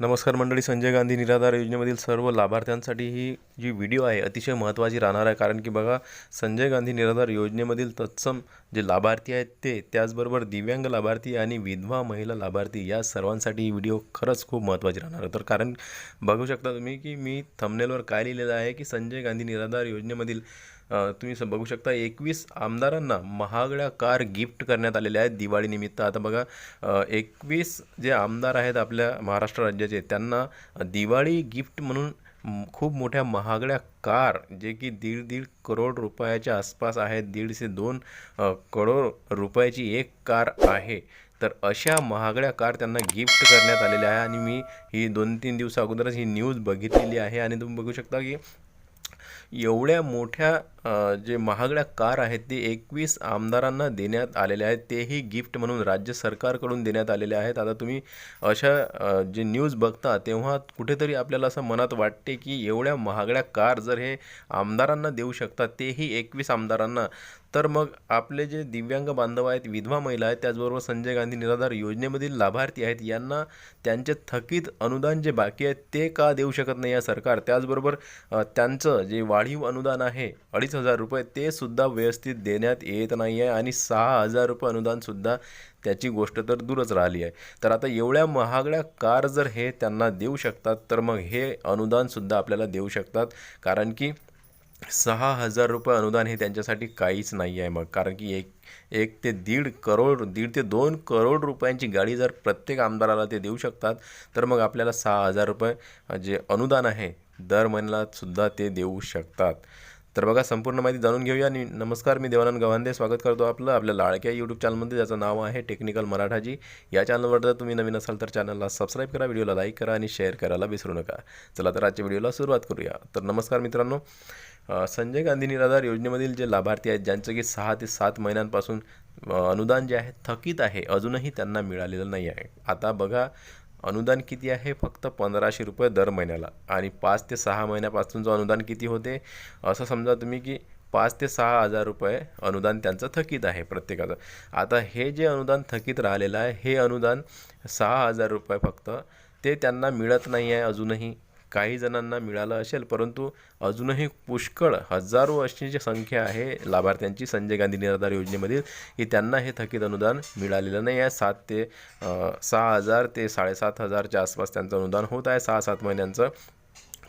नमस्कार मंडळी संजय गांधी निराधार योजनेमधील सर्व लाभार्थ्यांसाठी ही जी व्हिडिओ आहे अतिशय महत्त्वाची राहणार आहे. कारण की बघा संजय गांधी निराधार योजनेमधील तत्सम जे लाभार्थी आहेत ते त्याचबरोबर दिव्यांग लाभार्थी आणि विधवा महिला लाभार्थी या सर्वांसाठी ही व्हिडिओ खरंच खूप महत्त्वाची राहणार आहे. तर कारण बघू शकता तुम्ही की मी थंबनेलवर काय लिहिलेलं आहे की संजय गांधी निराधार योजनेमधील तुम्ही बघू शकता एकवीस आमदारांना महागड्या कार गिफ्ट करण्यात आलेल्या आहेत दिवाळीनिमित्त आता बघा एकवीस जे आमदार आहेत आपल्या महाराष्ट्र राज्याचे त्यांना दिवाळी गिफ्ट म्हणून खूप मोठ्या महागड्या कार जे की दीड दीड करोड रुपयाच्या आसपास आहेत दीडशे दोन करोड रुपयाची एक कार आहे. तर अशा महागड्या कार त्यांना गिफ्ट करण्यात आलेल्या आहे. आणि मी ही दोन तीन दिवसा अगोदरच ही न्यूज बघितलेली आहे. आणि तुम्ही बघू शकता की एवढ्या मोठ्या जे महागड्या कार आहेत ते एकवीस आमदारांना देण्यात आलेल्या आहेत. तेही गिफ्ट म्हणून राज्य सरकारकडून देण्यात आलेले आहेत. आता तुम्ही अशा जे न्यूज बघता तेव्हा कुठेतरी आपल्याला असं मनात वाटते की एवढ्या महागड्या कार जर हे आमदारांना देऊ शकतात तेही एकवीस आमदारांना. तर मग आपले जे दिव्यांग बांधव आहेत विधवा महिला आहेत त्याचबरोबर संजय गांधी निराधार योजनेमधील लाभार्थी आहेत यांना त्यांचे थकीत अनुदान जे बाकी आहेत ते का देऊ शकत नाही या सरकार? त्याचबरोबर त्यांचं जे वाढीव अनुदान आहे अडीच हजार रुपये ते सुद्धा व्यवस्थित देण्यात येत नाही आहे आणि सहा हजार रुपये अनुदानसुद्धा त्याची गोष्ट तर दूरच राहिली आहे. तर आता एवढ्या महागड्या कार जर हे त्यांना देऊ शकतात तर मग हे अनुदानसुद्धा आपल्याला देऊ शकतात. कारण की सहा हजार रुपये अनुदान हे त्यांच्यासाठी काहीच नाही आहे मग. कारण की एक एक ते दीड करोड दीड ते दोन करोड रुपयांची गाडी जर प्रत्येक आमदाराला ते देऊ शकतात तर मग आपल्याला सहा हजार रुपये जे अनुदान आहे दर महिन्यालासुद्धा ते देऊ शकतात. तर बघा संपूर्ण माहिती जाणून घेऊया आणि नमस्कार मी देवानंद गव्हांदे. स्वागत करतो आपलं आपल्या लाडक्या यूट्यूब चॅनलमध्ये ज्याचं नाव आहे टेक्निकल मराठाजी या चॅनलवर जर तुम्ही नवीन असाल तर चॅनलला सबस्क्राईब करा व्हिडिओला लाईक करा आणि शेअर करायला विसरू नका. चला तर आजच्या व्हिडिओला सुरुवात करूया. तर नमस्कार मित्रांनो. संजय गांधी निराधार योजनेमधील जे लाभार्थी आहेत ज्यांचं की सहा ते सात महिन्यांपासून अनुदान जे आहे थकीत आहे अजूनही त्यांना मिळालेलं नाही आहे. आता बघा अनुदान किती आहे? फक्त पंधराशे रुपये दर महिन्याला. आणि पाच ते सहा महिन्यापासूनचं अनुदान किती होते? असं समजा तुम्ही की पाच ते सहा हजार रुपये अनुदान त्यांचं थकीत आहे प्रत्येकाचं. आता हे जे अनुदान थकीत राहिलेलं आहे हे अनुदान सहा हजार रुपये फक्त ते त्यांना मिळत नाही आहे अजूनही. काही जणांना मिळालं असेल परंतु अजूनही पुष्कळ हजारो अशीची संख्या आहे लाभार्थ्यांची. संजय गांधी निराधार योजनेमधील की त्यांना हे थकीत अनुदान मिळालेलं नाही आहे. सात ते सहा हजार ते साडेसात हजारच्या आसपास त्यांचं अनुदान होत आहे. सहा सात महिन्यांचं.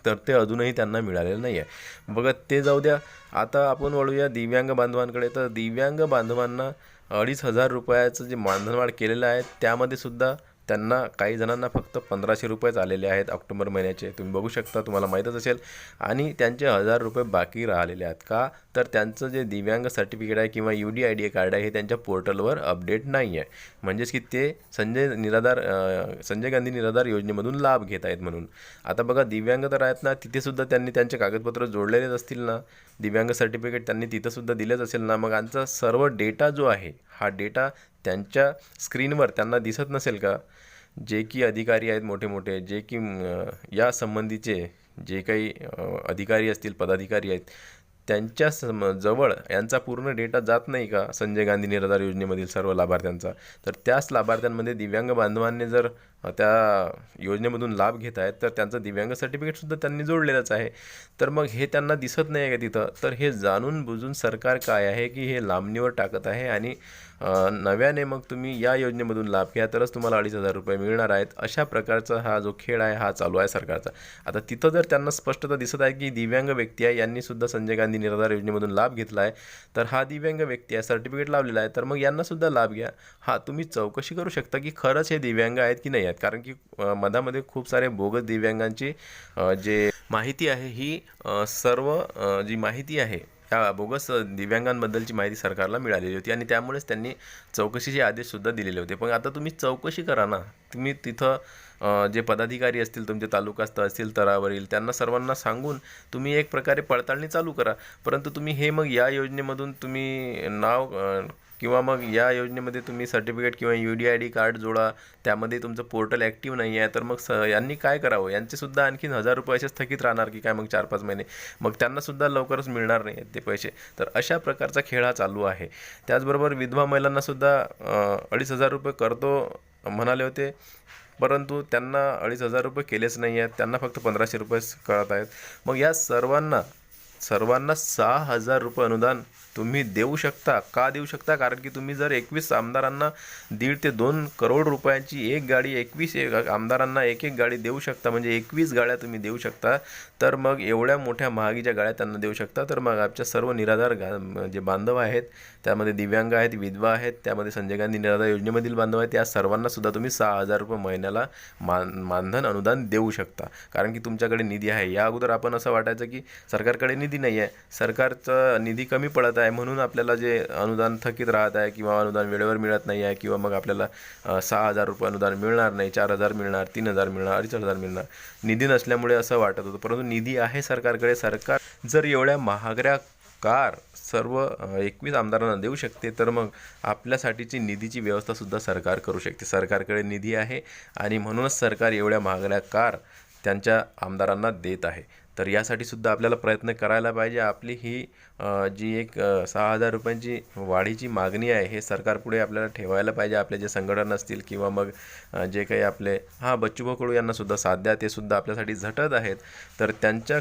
तर ते अजूनही त्यांना मिळालेलं नाही आहे. बघत ते जाऊ द्या. आता आपण वळूया दिव्यांग बांधवांकडे. तर दिव्यांग बांधवांना अडीच हजार रुपयाचं जे मानधनवाढ केलेलं आहे त्यामध्ये सुद्धा त्यांना काही जणांना फक्त पंधराशे रुपयेच आलेले आहेत ऑक्टोबर महिन्याचे. तुम्ही बघू शकता तुम्हाला माहीतच असेल. आणि त्यांचे हजार रुपये बाकी राहिलेले आहेत का? तर त्यांचं जे दिव्यांग सर्टिफिकेट आहे किंवा U D I D card आहे हे त्यांच्या पोर्टलवर अपडेट नाही आहे म्हणजेच की ते संजय निराधार संजय गांधी निराधार योजनेमधून लाभ घेत आहेत म्हणून. आता बघा दिव्यांग तर आहेत ना तिथेसुद्धा त्यांनी त्यांचे कागदपत्र जोडलेलेच असतील ना? दिव्यांग सर्टिफिकेट त्यांनी तिथंसुद्धा दिलेच असेल ना? मग आमचा सर्व डेटा जो आहे हा डेटा त्यांच्या स्क्रीनवर त्यांना दिसत नसेल का? जे की अधिकारी आहेत मोठे मोठे जे की या संबंधीचे जे काही अधिकारी असतील पदाधिकारी आहेत त्यांच्या सम जवळ यांचा पूर्ण डेटा जात नाही का? संजय गांधी निराधार योजनेमधील सर्व लाभार्थ्यांचा. तर त्याच लाभार्थ्यांमध्ये दिव्यांग बांधवांनी जर त्या योजनेमधून लाभ घेत आहेत तर त्यांचं दिव्यांग सर्टिफिकेटसुद्धा त्यांनी जोडलेलंच आहे. तर मग हे त्यांना दिसत नाही आहे का तिथं? तर हे जाणून बुजून सरकार काय आहे की हे लांबणीवर टाकत आहे आणि नव्याने मग तुम्ही या योजनेमधून लाभ घ्या तरच तुम्हाला अडीच हजार रुपये मिळणार आहेत. अशा प्रकारचा हा जो खेळ आहे हा चालू आहे सरकारचा. आता तिथं जर त्यांना स्पष्टता दिसत आहे की दिव्यांग व्यक्ती आहे यांनीसुद्धा संजय गांधी निराधार योजनेमधून लाभ घेतला आहे तर हा दिव्यांग व्यक्ती आहे सर्टिफिकेट लावलेला आहे तर मग यांनासुद्धा लाभ घ्या. हा तुम्ही चौकशी करू शकता की खरंच हे दिव्यांग आहेत की नाही? आहेत. कारण की मधामध्ये खूप सारे बोगस दिव्यांगांची जे माहिती आहे ही सर्व जी माहिती आहे या बोगस दिव्यांगांबद्दलची माहिती सरकारला मिळालेली होती आणि त्यामुळेच त्यांनी चौकशीचे आदेशसुद्धा दिलेले होते. पण आता तुम्ही चौकशी करा ना. तुम्ही तिथं जे पदाधिकारी असतील तुमचे तालुकास्थ असतील तरावरील त्यांना सर्वांना सांगून तुम्ही एक प्रकारे पडताळणी चालू करा. परंतु तुम्ही हे मग या योजनेमधून तुम्ही नाव किंवा मग या योजनेमध्ये तुम्ही सर्टिफिकेट किंवा U D I D card जोडा त्यामध्ये तुमचं पोर्टल ॲक्टिव्ह नाही आहे तर मग स यांनी काय करावं? यांचेसुद्धा आणखीन हजार रुपये असेच थकीत राहणार की काय मग चार पाच महिने? मग त्यांनासुद्धा लवकरच मिळणार नाही आहेत ते पैसे. तर अशा प्रकारचा खेळ हा चालू आहे. त्याचबरोबर विधवा महिलांनासुद्धा अडीच हजार रुपये करतो म्हणाले होते परंतु त्यांना अडीच हजार रुपये केलेच नाही आहेत. त्यांना फक्त पंधराशे रुपयेच कळत आहेत. मग या सर्वांना सर्वांना सहा हजार रुपये अनुदान तुम्ही देऊ शकता. का देऊ शकता? कारण की तुम्ही जर एकवीस आमदारांना दीड ते दोन करोड रुपयांची एक गाडी एकवीस एक आमदारांना एक एक गाडी देऊ शकता म्हणजे एकवीस गाड्या तुम्ही देऊ शकता तर मग एवढ्या मोठ्या महागीच्या गाड्या त्यांना देऊ शकता. तर मग आमच्या सर्व निराधार गा जे बांधव आहेत त्यामध्ये दिव्यांग आहेत विधवा आहेत त्यामध्ये संजय गांधी निराधार योजनेमधील बांधव आहेत या सर्वांना सुद्धा तुम्ही सहा हजार रुपये महिन्याला मान मानधन अनुदान देऊ शकता. कारण की तुमच्याकडे निधी आहे. या अगोदर आपण असं वाटायचं की सरकारकडे निधी निधी नाही आहे सरकारचा निधी कमी पडत आहे म्हणून आपल्याला जे अनुदान थकीत राहत आहे किंवा अनुदान वेळेवर मिळत नाही आहे किंवा मग आपल्याला सहा हजार रुपये अनुदान मिळणार नाही चार हजार मिळणार तीन हजार मिळणार अडीच हजार मिळणार निधी नसल्यामुळे असं वाटत होतं. परंतु निधी आहे सरकारकडे. सरकार जर एवढ्या महागड्या कार सर्व एकवीस आमदारांना देऊ शकते तर मग आपल्यासाठीची निधीची व्यवस्थासुद्धा सरकार करू शकते. सरकारकडे निधी आहे आणि म्हणूनच सरकार एवढ्या महागड्या कार त्यांच्या आमदारांना देत आहे. तर यासाठी सुद्धा आपल्याला प्रयत्न करायला पाहिजे. आपली ही जी एक सहा हजार रुपयांची वाढीची मागणी आहे हे सरकारपुढे आपल्याला ठेवायला पाहिजे. आपले जे संघटन असतील किंवा मग जे काही आपले हां बच्चूभाऊ कडू यांनासुद्धा साथ द्या. ते सुद्धा आपल्यासाठी झटत आहेत. तर त्यांच्या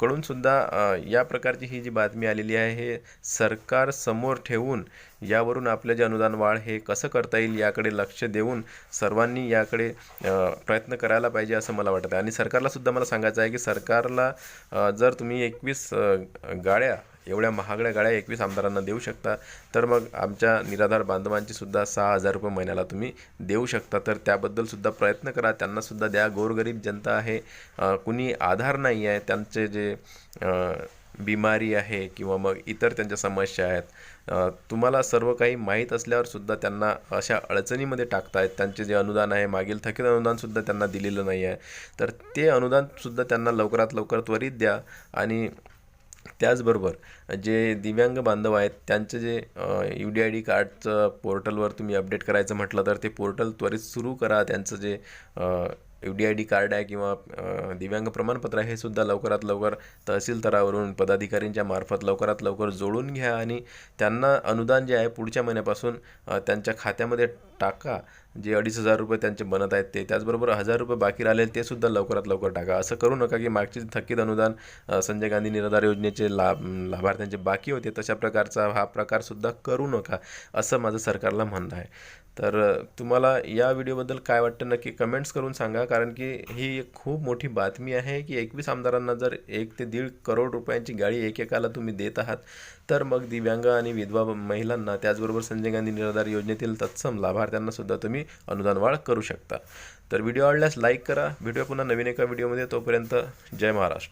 कडून सुद्धा या प्रकारची ही जी बातमी आलेली आहे हे सरकार समोर ठेवून यावरून आपलं जे अनुदान वाढ हे कसं करता येईल याकडे लक्ष देऊन सर्वांनी याकडे प्रयत्न करायला पाहिजे असं मला वाटतं. आणि सरकारला सुद्धा मला सांगायचं आहे की सरकारला शकता जर तुम्ही एकवीस गाड्या एवढ्या महागड्या गाड्या एकवीस आमदारांना देऊ शकता तर मग आमच्या निराधार बांधवांची सुद्धा सहा हजार रुपये महिन्याला तुम्ही देऊ शकता. तर त्याबद्दल सुद्धा प्रयत्न करा. त्यांनासुद्धा द्या. गोरगरीब जनता आहे. कुणी आधार नाही आहे त्यांचे जे बिमारी आहे किंवा मग इतर त्यांच्या समस्या आहेत तुम्हाला सर्व काही माहीत असल्यावरसुद्धा त्यांना अशा अडचणीमध्ये टाकतायत त्यांचे जे अनुदान आहे मागील थकीत अनुदानसुद्धा त्यांना दिलेलं नाही आहे. तर ते अनुदानसुद्धा त्यांना लवकरात लवकर त्वरित द्या आणि त्याचबरोबर जे दिव्यांग बांधव आहेत त्यांचं जे यू डी आय डी कार्डचं पोर्टलवर तुम्ही अपडेट करायचं म्हटलं तर ते पोर्टल त्वरित सुरू करा. त्यांचं जे U D I D card आहे किंवा दिव्यांग प्रमाणपत्र आहे हे सुद्धा लवकरात लवकर तहसील स्तरावरून पदाधिकाऱ्यांच्या मार्फत लवकरात लवकर जोडून घ्या आणि त्यांना अनुदान जे आहे पुढच्या महिन्यापासून त्यांच्या खात्यामध्ये टाका. जे अडीच हजार रुपये त्यांचे बनत आहेत ते. त्याचबरोबर हजार रुपये बाकी राहिले ते सुद्धा लवकरात लवकर टाका. असं करू नका की मागचे थकीत अनुदान संजय गांधी निराधार योजनेचे लाभ लाभार्थ्यांचे बाकी होते. तशा प्रकारचा हा प्रकारसुद्धा करू नका असं माझं सरकारला म्हणणं आहे. तर तुम्हाला या व्हिडिओबद्दल काय वाटतं नक्की कमेंट्स करून सांगा. कारण की ही एक खूप मोठी बातमी आहे की एकवीस आमदारांना जर एक ते दीड करोड रुपयांची गाडी एकेकाला तुम्ही देत आहात तर मग दिव्यांग आणि विधवा महिलांना त्याचबरोबर संजय गांधी निराधार योजनेतील तत्सम लाभार्थ्यांनासुद्धा तुम्ही अनुदान वाढ करू शकता. तर व्हिडिओ आवडल्यास लाईक करा. व्हिडिओ पुन्हा नवीन एका व्हिडिओमध्ये तोपर्यंत जय महाराष्ट्र.